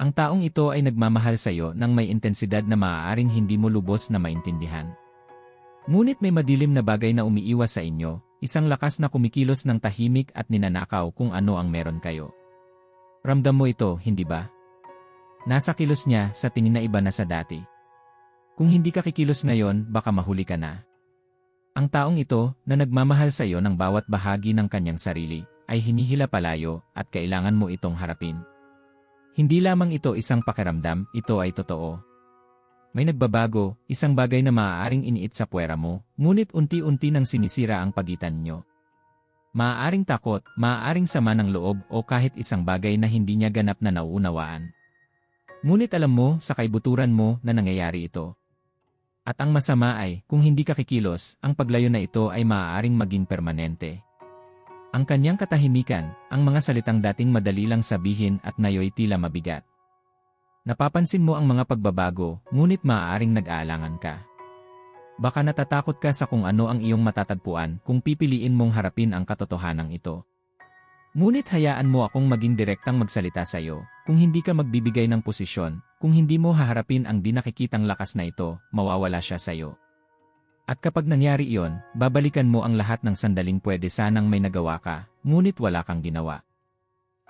Ang taong ito ay nagmamahal sa iyo ng may intensidad na maaaring hindi mo lubos na maintindihan. Ngunit may madilim na bagay na umiiwas sa inyo, isang lakas na kumikilos ng tahimik at ninanakaw kung ano ang meron kayo. Ramdam mo ito, hindi ba? Nasa kilos niya sa tingin na iba na sa dati. Kung hindi ka kikilos ngayon, baka mahuli ka na. Ang taong ito, na nagmamahal sa iyo ng bawat bahagi ng kanyang sarili, ay hinihila palayo at kailangan mo itong harapin. Hindi lamang ito isang pakiramdam, ito ay totoo. May nagbabago, isang bagay na maaaring iniit sa puwera mo, ngunit unti-unti nang sinisira ang pagitan nyo. Maaaring takot, maaaring sama ng loob o kahit isang bagay na hindi niya ganap na nauunawaan. Ngunit alam mo sa kaibuturan mo na nangyayari ito. At ang masama ay, kung hindi ka kikilos, ang paglayo na ito ay maaaring maging permanente. Ang kanyang katahimikan, ang mga salitang dating madali lang sabihin at ngayoy tila mabigat. Napapansin mo ang mga pagbabago, ngunit maaaring nag-aalangan ka. Baka natatakot ka sa kung ano ang iyong matatagpuan kung pipiliin mong harapin ang katotohanan ito. Ngunit hayaan mo akong maging direktang magsalita sa iyo, kung hindi ka magbibigay ng posisyon, kung hindi mo haharapin ang di nakikitang lakas na ito, mawawala siya sa iyo. At kapag nangyari iyon, babalikan mo ang lahat ng sandaling pwede sanang may nagawa ka, ngunit wala kang ginawa.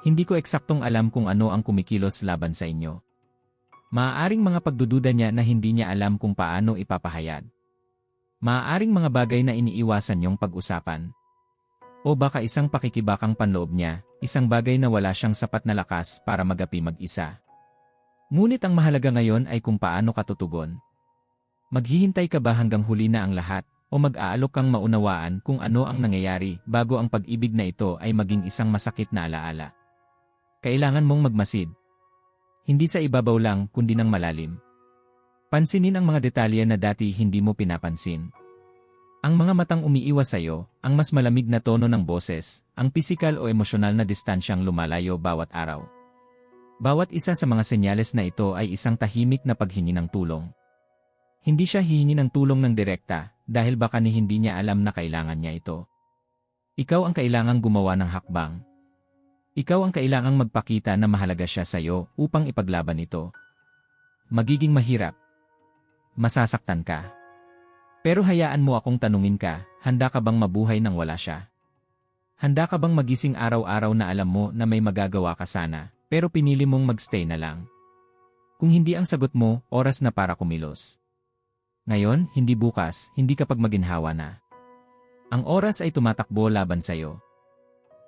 Hindi ko eksaktong alam kung ano ang kumikilos laban sa inyo. Maaaring mga pagdududa niya na hindi niya alam kung paano ipapahayag. Maaaring mga bagay na iniiwasan niyong pag-usapan. O baka isang pakikibakang panloob niya, isang bagay na wala siyang sapat na lakas para magapi mag-isa. Ngunit ang mahalaga ngayon ay kung paano ka tutugon. Maghihintay ka ba hanggang huli na ang lahat, o mag-aalok kang maunawaan kung ano ang nangyayari bago ang pag-ibig na ito ay maging isang masakit na alaala? Kailangan mong magmasid. Hindi sa ibabaw lang kundi ng malalim. Pansinin ang mga detalye na dati hindi mo pinapansin. Ang mga matang umiiwas sa iyo, ang mas malamig na tono ng boses, ang pisikal o emosyonal na distansyang lumalayo bawat araw. Bawat isa sa mga senyales na ito ay isang tahimik na paghingi ng tulong. Hindi siya hihingi ng tulong ng direkta dahil baka ni hindi niya alam na kailangan niya ito. Ikaw ang kailangang gumawa ng hakbang. Ikaw ang kailangang magpakita na mahalaga siya sa iyo upang ipaglaban ito. Magiging mahirap. Masasaktan ka. Pero hayaan mo akong tanungin ka, handa ka bang mabuhay nang wala siya? Handa ka bang magising araw-araw na alam mo na may magagawa ka sana, pero pinili mong magstay na lang? Kung hindi ang sagot mo, oras na para kumilos. Ngayon, hindi bukas, hindi kapag maginhawa na. Ang oras ay tumatakbo laban sa'yo.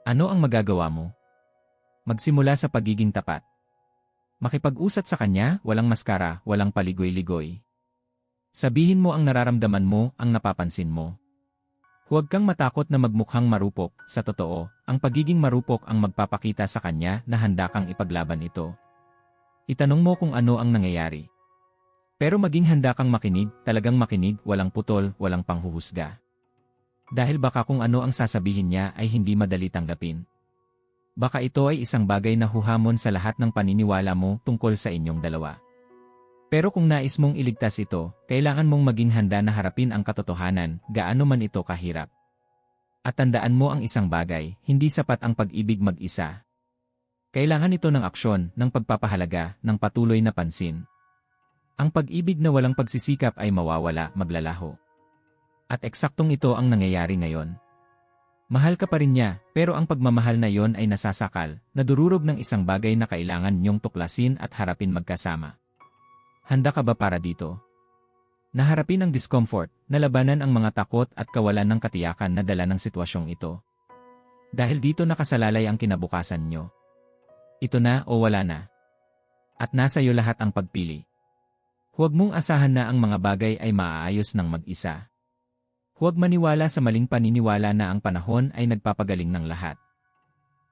Ano ang magagawa mo? Magsimula sa pagiging tapat. Makipag-usat sa kanya, walang maskara, walang paligoy-ligoy. Sabihin mo ang nararamdaman mo, ang napapansin mo. Huwag kang matakot na magmukhang marupok, sa totoo, ang pagiging marupok ang magpapakita sa kanya na handa kang ipaglaban ito. Itanong mo kung ano ang nangyayari. Pero maging handa kang makinig, talagang makinig, walang putol, walang panghuhusga. Dahil baka kung ano ang sasabihin niya ay hindi madali tanggapin. Baka ito ay isang bagay na huhamon sa lahat ng paniniwala mo tungkol sa inyong dalawa. Pero kung nais mong iligtas ito, kailangan mong maging handa na harapin ang katotohanan, gaano man ito kahirap. At tandaan mo ang isang bagay, hindi sapat ang pag-ibig mag-isa. Kailangan ito ng aksyon, ng pagpapahalaga, ng patuloy na pansin. Ang pag-ibig na walang pagsisikap ay mawawala, maglalaho. At eksaktong ito ang nangyayari ngayon. Mahal ka pa rin niya, pero ang pagmamahal na yon ay nasasakal, nadururog ng isang bagay na kailangan niyong tuklasin at harapin magkasama. Handa ka ba para dito? Naharapin ang discomfort, nalabanan ang mga takot at kawalan ng katiyakan na dala ng sitwasyong ito. Dahil dito nakasalalay ang kinabukasan nyo. Ito na o wala na. At nasa iyo lahat ang pagpili. Huwag mong asahan na ang mga bagay ay maaayos ng mag-isa. Huwag maniwala sa maling paniniwala na ang panahon ay nagpapagaling ng lahat.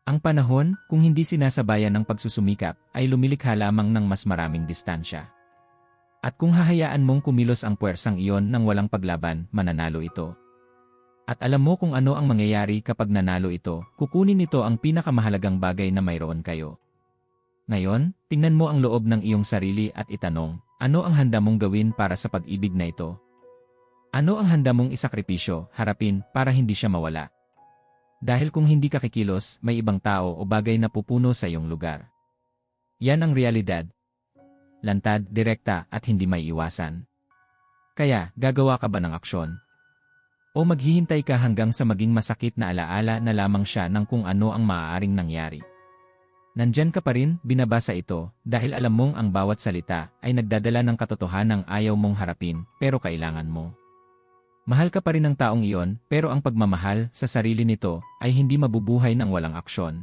Ang panahon, kung hindi sinasabayan ng pagsusumikap, ay lumilikha lamang ng mas maraming distansya. At kung hahayaan mong kumilos ang puwersang iyon nang walang paglaban, mananalo ito. At alam mo kung ano ang mangyayari kapag nanalo ito, kukunin nito ang pinakamahalagang bagay na mayroon kayo. Ngayon, tingnan mo ang loob ng iyong sarili at itanong, ano ang handa mong gawin para sa pag-ibig na ito? Ano ang handa mong isakripisyo, harapin, para hindi siya mawala? Dahil kung hindi ka kikilos, may ibang tao o bagay na pupuno sa iyong lugar. Yan ang realidad. Lantad, direkta at hindi may iwasan. Kaya, gagawa ka ba ng aksyon? O maghihintay ka hanggang sa maging masakit na alaala na lamang siya ng kung ano ang maaaring nangyari? Nandyan ka pa rin, binabasa ito, dahil alam mong ang bawat salita ay nagdadala ng katotohanang ayaw mong harapin, pero kailangan mo. Mahal ka pa rin ng taong iyon, pero ang pagmamahal sa sarili nito ay hindi mabubuhay ng walang aksyon.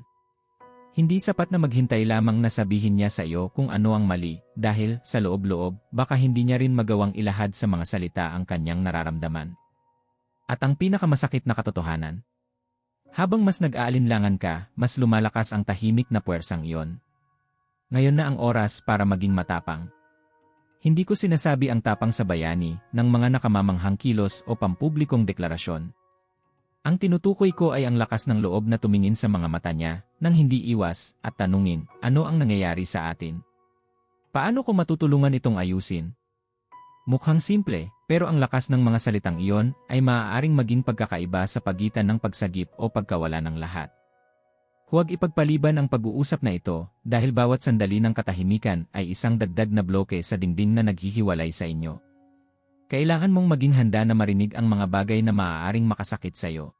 Hindi sapat na maghintay lamang na sabihin niya sa iyo kung ano ang mali, dahil, sa loob-loob, baka hindi niya rin magawang ilahad sa mga salita ang kanyang nararamdaman. At ang pinakamasakit na katotohanan, habang mas nag-aalinlangan ka, mas lumalakas ang tahimik na puwersang iyon. Ngayon na ang oras para maging matapang. Hindi ko sinasabi ang tapang sa bayani ng mga nakamamanghang kilos o pampublikong deklarasyon. Ang tinutukoy ko ay ang lakas ng loob na tumingin sa mga mata niya nang hindi iwas at tanungin ano ang nangyayari sa atin. Paano ko matutulungan itong ayusin? Mukhang simple, pero ang lakas ng mga salitang iyon ay maaaring maging pagkakaiba sa pagitan ng pagsagip o pagkawala ng lahat. Huwag ipagpaliban ang pag-uusap na ito dahil bawat sandali ng katahimikan ay isang dagdag na bloke sa dingding na naghihiwalay sa inyo. Kailangan mong maging handa na marinig ang mga bagay na maaaring makasakit sa iyo.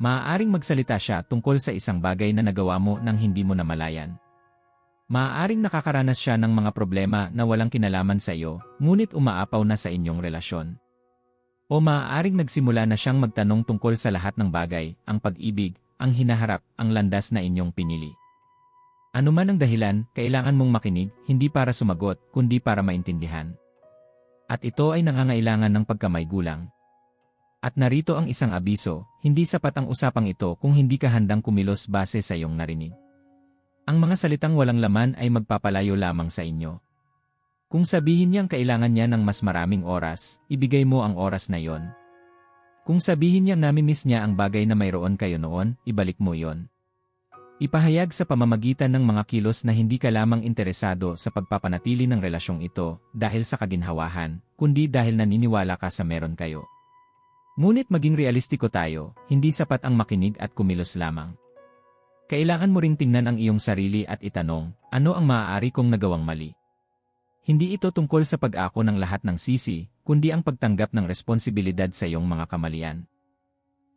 Maaaring magsalita siya tungkol sa isang bagay na nagawa mo nang hindi mo namalayan. Maaaring nakakaranas siya ng mga problema na walang kinalaman sa iyo, ngunit umaapaw na sa inyong relasyon. O maaaring nagsimula na siyang magtanong tungkol sa lahat ng bagay, ang pag-ibig, ang hinaharap, ang landas na inyong pinili. Ano man ang dahilan, kailangan mong makinig, hindi para sumagot, kundi para maintindihan. At ito ay nangangailangan ng pagkamay gulang. At narito ang isang abiso, hindi sapat ang usapang ito kung hindi ka handang kumilos base sa iyong narinig. Ang mga salitang walang laman ay magpapalayo lamang sa inyo. Kung sabihin niyang kailangan niya ng mas maraming oras, ibigay mo ang oras na yon. Kung sabihin niyang namimiss niya ang bagay na mayroon kayo noon, ibalik mo yon. Ipahayag sa pamamagitan ng mga kilos na hindi ka lamang interesado sa pagpapanatili ng relasyong ito dahil sa kaginhawahan, kundi dahil naniniwala ka sa meron kayo. Ngunit maging realistiko tayo, hindi sapat ang makinig at kumilos lamang. Kailangan mo ring tingnan ang iyong sarili at itanong, ano ang maaari kong nagawang mali? Hindi ito tungkol sa pag-ako ng lahat ng sisi, kundi ang pagtanggap ng responsibilidad sa iyong mga kamalian.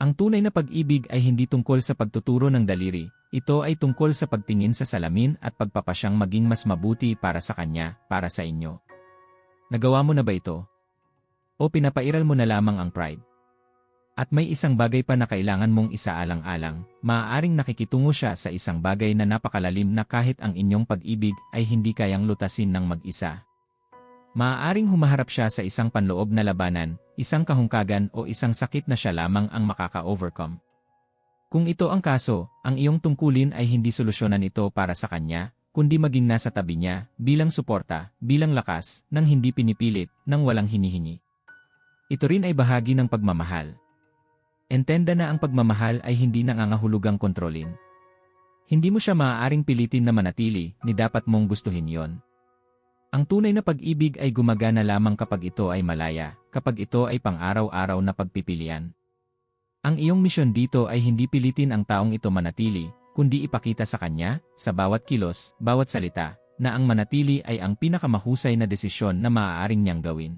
Ang tunay na pag-ibig ay hindi tungkol sa pagtuturo ng daliri, ito ay tungkol sa pagtingin sa salamin at pagpapasyang maging mas mabuti para sa kanya, para sa inyo. Nagawa mo na ba ito? O pinapairal mo na lamang ang pride? At may isang bagay pa na kailangan mong isaalang-alang, maaaring nakikitungo siya sa isang bagay na napakalalim na kahit ang inyong pag-ibig ay hindi kayang lutasin ng mag-isa. Maaaring humaharap siya sa isang panloob na labanan, isang kahungkagan o isang sakit na siya lamang ang makaka-overcome. Kung ito ang kaso, ang iyong tungkulin ay hindi solusyonan ito para sa kanya, kundi maging nasa tabi niya, bilang suporta, bilang lakas, nang hindi pinipilit, nang walang hinihingi. Ito rin ay bahagi ng pagmamahal. Entenda na ang pagmamahal ay hindi nangangahulugang kontrolin. Hindi mo siya maaaring pilitin na manatili, ni dapat mong gustuhin yon. Ang tunay na pag-ibig ay gumagana lamang kapag ito ay malaya, kapag ito ay pang-araw-araw na pagpipilian. Ang iyong misyon dito ay hindi pilitin ang taong ito manatili, kundi ipakita sa kanya, sa bawat kilos, bawat salita, na ang manatili ay ang pinakamahusay na desisyon na maaaring niyang gawin.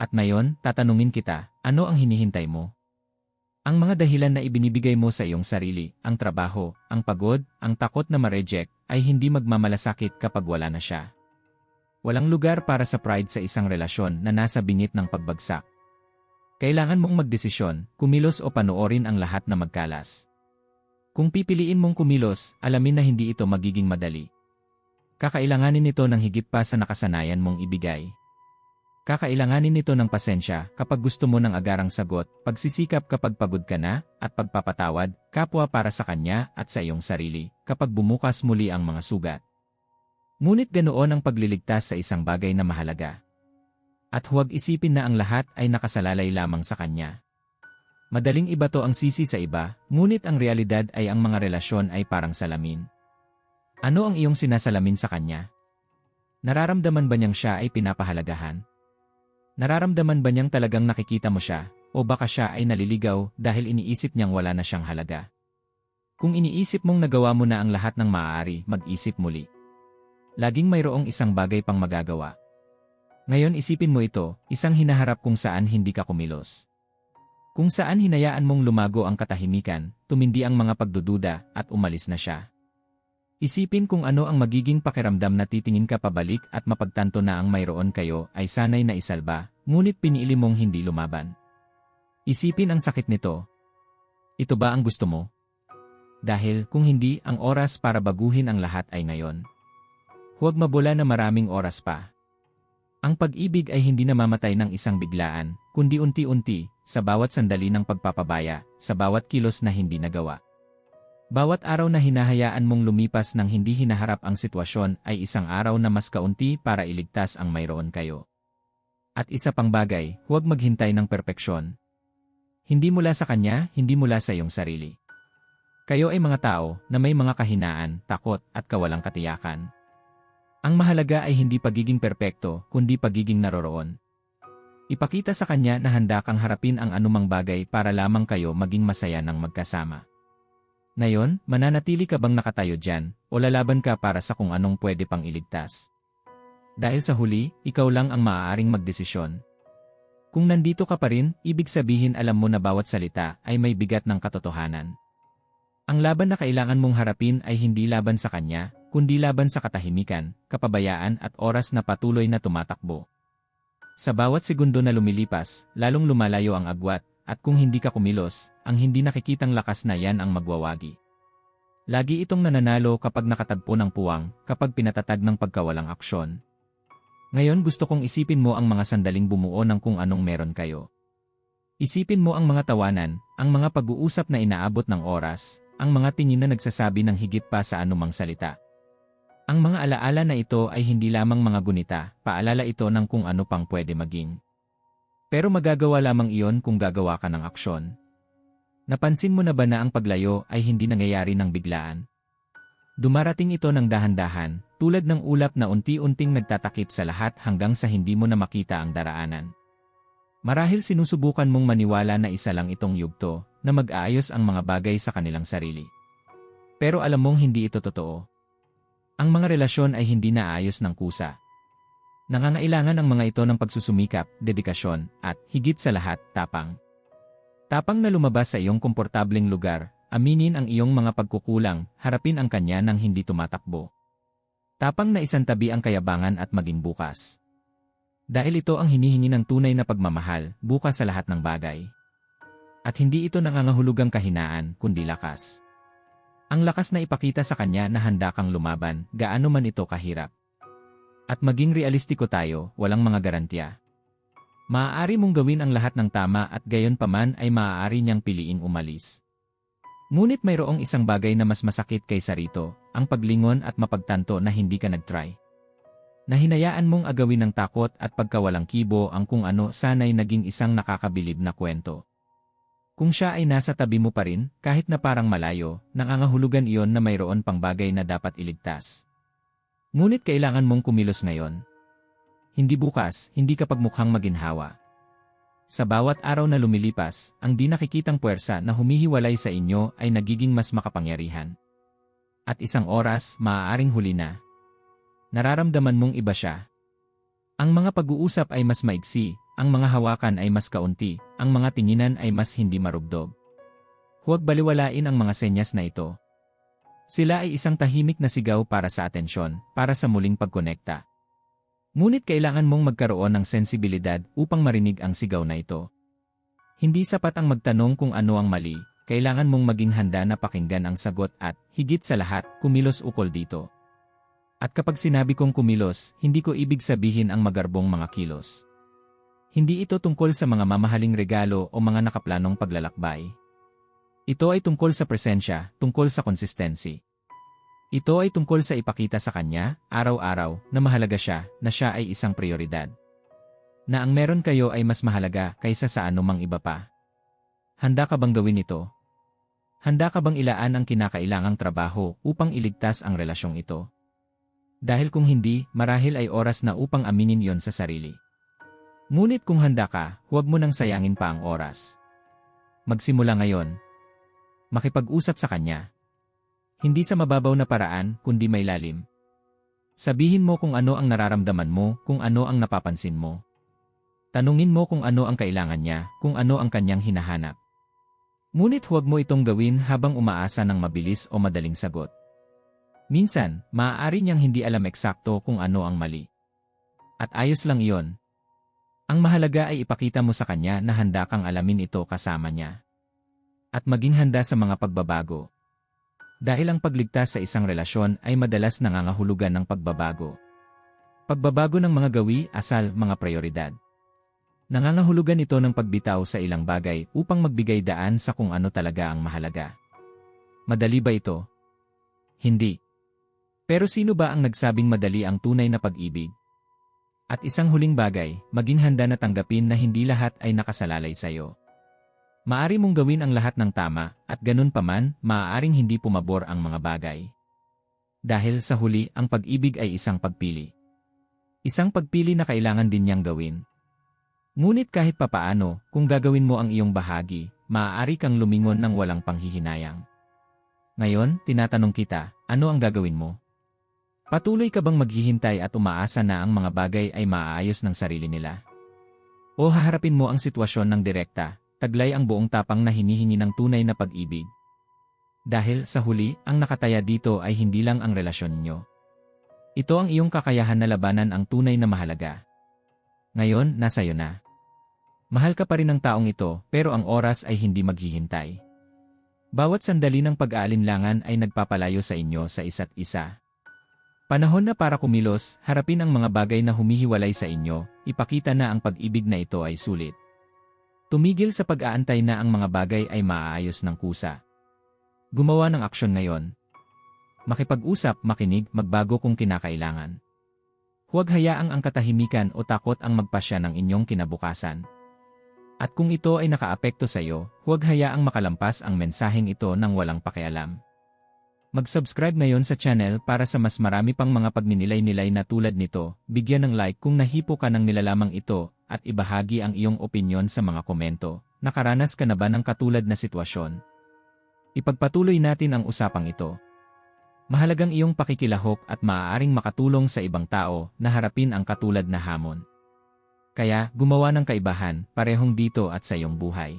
At ngayon, tatanungin kita, ano ang hinihintay mo? Ang mga dahilan na ibinibigay mo sa iyong sarili, ang trabaho, ang pagod, ang takot na ma-reject, ay hindi magmamalasakit kapag wala na siya. Walang lugar para sa pride sa isang relasyon na nasa bingit ng pagbagsak. Kailangan mong magdesisyon, kumilos o panoorin ang lahat na magkalas. Kung pipiliin mong kumilos, alamin na hindi ito magiging madali. Kakailanganin nito ng higit pa sa nakasanayan mong ibigay. Kakailanganin nito ng pasensya kapag gusto mo ng agarang sagot, pagsisikap kapag pagod ka na, at pagpapatawad, kapwa para sa kanya at sa iyong sarili, kapag bumukas muli ang mga sugat. Ngunit ganoon ang pagliligtas sa isang bagay na mahalaga. At huwag isipin na ang lahat ay nakasalalay lamang sa kanya. Madaling iba to ang sisi sa iba, ngunit ang realidad ay ang mga relasyon ay parang salamin. Ano ang iyong sinasalamin sa kanya? Nararamdaman ba niyang siya ay pinapahalagahan? Nararamdaman ba niyang talagang nakikita mo siya, o baka siya ay naliligaw dahil iniisip niyang wala na siyang halaga? Kung iniisip mong nagawa mo na ang lahat ng maaari, mag-isip muli. Laging mayroong isang bagay pang magagawa. Ngayon isipin mo ito, isang hinaharap kung saan hindi ka kumilos. Kung saan hinayaan mong lumago ang katahimikan, tumindi ang mga pagdududa, at umalis na siya. Isipin kung ano ang magiging pakiramdam na titingin ka pabalik at mapagtanto na ang mayroon kayo ay sanay na isalba, ngunit pinili mong hindi lumaban. Isipin ang sakit nito. Ito ba ang gusto mo? Dahil kung hindi, ang oras para baguhin ang lahat ay ngayon. Huwag mabula na maraming oras pa. Ang pag-ibig ay hindi namamatay ng isang biglaan, kundi unti-unti, sa bawat sandali ng pagpapabaya, sa bawat kilos na hindi nagawa. Bawat araw na hinahayaan mong lumipas ng hindi hinaharap ang sitwasyon ay isang araw na mas kaunti para iligtas ang mayroon kayo. At isa pang bagay, huwag maghintay ng perpeksyon. Hindi mula sa kanya, hindi mula sa iyong sarili. Kayo ay mga tao na may mga kahinaan, takot, at kawalang katiyakan. Ang mahalaga ay hindi pagiging perpekto, kundi pagiging naroroon. Ipakita sa kanya na handa kang harapin ang anumang bagay para lamang kayo maging masaya ng magkasama. Ngayon, mananatili ka bang nakatayo dyan, o lalaban ka para sa kung anong pwede pang iligtas? Dahil sa huli, ikaw lang ang maaaring magdesisyon. Kung nandito ka pa rin, ibig sabihin alam mo na bawat salita ay may bigat ng katotohanan. Ang laban na kailangan mong harapin ay hindi laban sa kanya, kundi laban sa katahimikan, kapabayaan at oras na patuloy na tumatakbo. Sa bawat segundo na lumilipas, lalong lumalayo ang agwat, at kung hindi ka kumilos, ang hindi nakikitang lakas na yan ang magwawagi. Lagi itong nananalo kapag nakatagpo ng puwang, kapag pinatatag ng pagkawalang aksyon. Ngayon gusto kong isipin mo ang mga sandaling bumuo ng kung anong meron kayo. Isipin mo ang mga tawanan, ang mga pag-uusap na inaabot ng oras, ang mga tingin na nagsasabi ng higit pa sa anumang salita. Ang mga alaala na ito ay hindi lamang mga gunita, paalala ito ng kung ano pang pwede maging. Pero magagawa lamang iyon kung gagawa ka ng aksyon. Napansin mo na ba na ang paglayo ay hindi nangyayari ng biglaan? Dumarating ito ng dahan-dahan, tulad ng ulap na unti-unting nagtatakip sa lahat hanggang sa hindi mo na makita ang daraanan. Marahil sinusubukan mong maniwala na isa lang itong yugto, na mag-aayos ang mga bagay sa kanilang sarili. Pero alam mong hindi ito totoo. Ang mga relasyon ay hindi naayos ng kusa. Nangangailangan ang mga ito ng pagsusumikap, dedikasyon, at, higit sa lahat, tapang. Tapang na lumabas sa iyong komportableng lugar, aminin ang iyong mga pagkukulang, harapin ang kanya nang hindi tumatakbo. Tapang na isantabi ang kayabangan at maging bukas. Dahil ito ang hinihingi ng tunay na pagmamahal, bukas sa lahat ng bagay. At hindi ito nangangahulugang kahinaan, kundi lakas. Ang lakas na ipakita sa kanya na handa kang lumaban, gaano man ito kahirap. At maging realistiko tayo, walang mga garantiya. Maaari mong gawin ang lahat ng tama at gayon paman ay maaari niyang piliing umalis. Ngunit mayroong isang bagay na mas masakit kaysa rito, ang paglingon at mapagtanto na hindi ka nagtry. Na hinayaan mong agawin ng takot at pagkawalang kibo ang kung ano sanay naging isang nakakabilib na kwento. Kung siya ay nasa tabi mo pa rin, kahit na parang malayo, nangangahulugan iyon na mayroon pang bagay na dapat iligtas. Ngunit kailangan mong kumilos ngayon. Hindi bukas, hindi kapag mukhang maginhawa. Sa bawat araw na lumilipas, ang di nakikitang puwersa na humihiwalay sa inyo ay nagiging mas makapangyarihan. At isang oras, maaaring huli na. Nararamdaman mong iba siya. Ang mga pag-uusap ay mas maigsi, ang mga hawakan ay mas kaunti, ang mga tinginan ay mas hindi marugdog. Huwag baliwalain ang mga senyas na ito. Sila ay isang tahimik na sigaw para sa atensyon, para sa muling pagkonekta. Ngunit kailangan mong magkaroon ng sensibilidad upang marinig ang sigaw na ito. Hindi sapat ang magtanong kung ano ang mali, kailangan mong maging handa na pakinggan ang sagot at, higit sa lahat, kumilos ukol dito. At kapag sinabi kong kumilos, hindi ko ibig sabihin ang magarbong mga kilos. Hindi ito tungkol sa mga mamahaling regalo o mga nakaplanong paglalakbay. Ito ay tungkol sa presensya, tungkol sa consistency. Ito ay tungkol sa ipakita sa kanya, araw-araw, na mahalaga siya, na siya ay isang prioridad. Na ang meron kayo ay mas mahalaga kaysa sa anumang iba pa. Handa ka bang gawin ito? Handa ka bang ilaan ang kinakailangang trabaho upang iligtas ang relasyong ito? Dahil kung hindi, marahil ay oras na upang aminin yon sa sarili. Ngunit kung handa ka, huwag mo nang sayangin pa ang oras. Magsimula ngayon. Makipag-usap sa kanya. Hindi sa mababaw na paraan, kundi may lalim. Sabihin mo kung ano ang nararamdaman mo, kung ano ang napapansin mo. Tanungin mo kung ano ang kailangan niya, kung ano ang kanyang hinahanap. Ngunit huwag mo itong gawin habang umaasa ng mabilis o madaling sagot. Minsan, maaari niyang hindi alam eksakto kung ano ang mali. At ayos lang iyon. Ang mahalaga ay ipakita mo sa kanya na handa kang alamin ito kasama niya. At maging handa sa mga pagbabago. Dahil ang pagligtas sa isang relasyon ay madalas nangangahulugan ng pagbabago. Pagbabago ng mga gawi, asal, mga prioridad. Nangangahulugan ito ng pagbitaw sa ilang bagay upang magbigay daan sa kung ano talaga ang mahalaga. Madali ba ito? Hindi. Pero sino ba ang nagsabing madali ang tunay na pag-ibig? At isang huling bagay, maging handa na tanggapin na hindi lahat ay nakasalalay sa iyo. Maari mong gawin ang lahat ng tama, at ganun pa man, maaaring hindi pumabor ang mga bagay. Dahil sa huli, ang pag-ibig ay isang pagpili. Isang pagpili na kailangan din niyang gawin. Ngunit kahit papaano, kung gagawin mo ang iyong bahagi, maaari kang lumingon ng walang panghihinayang. Ngayon, tinatanong kita, ano ang gagawin mo? Patuloy ka bang maghihintay at umaasa na ang mga bagay ay maaayos ng sarili nila? O haharapin mo ang sitwasyon ng direkta, taglay ang buong tapang na hinihingi ng tunay na pag-ibig. Dahil sa huli, ang nakataya dito ay hindi lang ang relasyon ninyo. Ito ang iyong kakayahan na labanan ang tunay na mahalaga. Ngayon, nasa iyo na. Mahal ka pa rin ng taong ito, pero ang oras ay hindi maghihintay. Bawat sandali ng pag-aalinlangan ay nagpapalayo sa inyo sa isa't isa. Panahon na para kumilos, harapin ang mga bagay na humihiwalay sa inyo, ipakita na ang pag-ibig na ito ay sulit. Tumigil sa pag-aantay na ang mga bagay ay maaayos ng kusa. Gumawa ng aksyon ngayon. Makipag-usap, makinig, magbago kung kinakailangan. Huwag hayaang ang katahimikan o takot ang magpasya ng inyong kinabukasan. At kung ito ay nakaapekto sa iyo, huwag hayaang makalampas ang mensaheng ito ng walang pakialam. Mag-subscribe ngayon sa channel para sa mas marami pang mga pagninilay-nilay na tulad nito, bigyan ng like kung nahipo ka ng nilalamang ito at ibahagi ang iyong opinyon sa mga komento. Nakaranas ka na ba ng katulad na sitwasyon? Ipagpatuloy natin ang usapang ito. Mahalagang iyong pakikilahok at maaaring makatulong sa ibang tao na harapin ang katulad na hamon. Kaya, gumawa ng kaibahan, parehong dito at sa iyong buhay.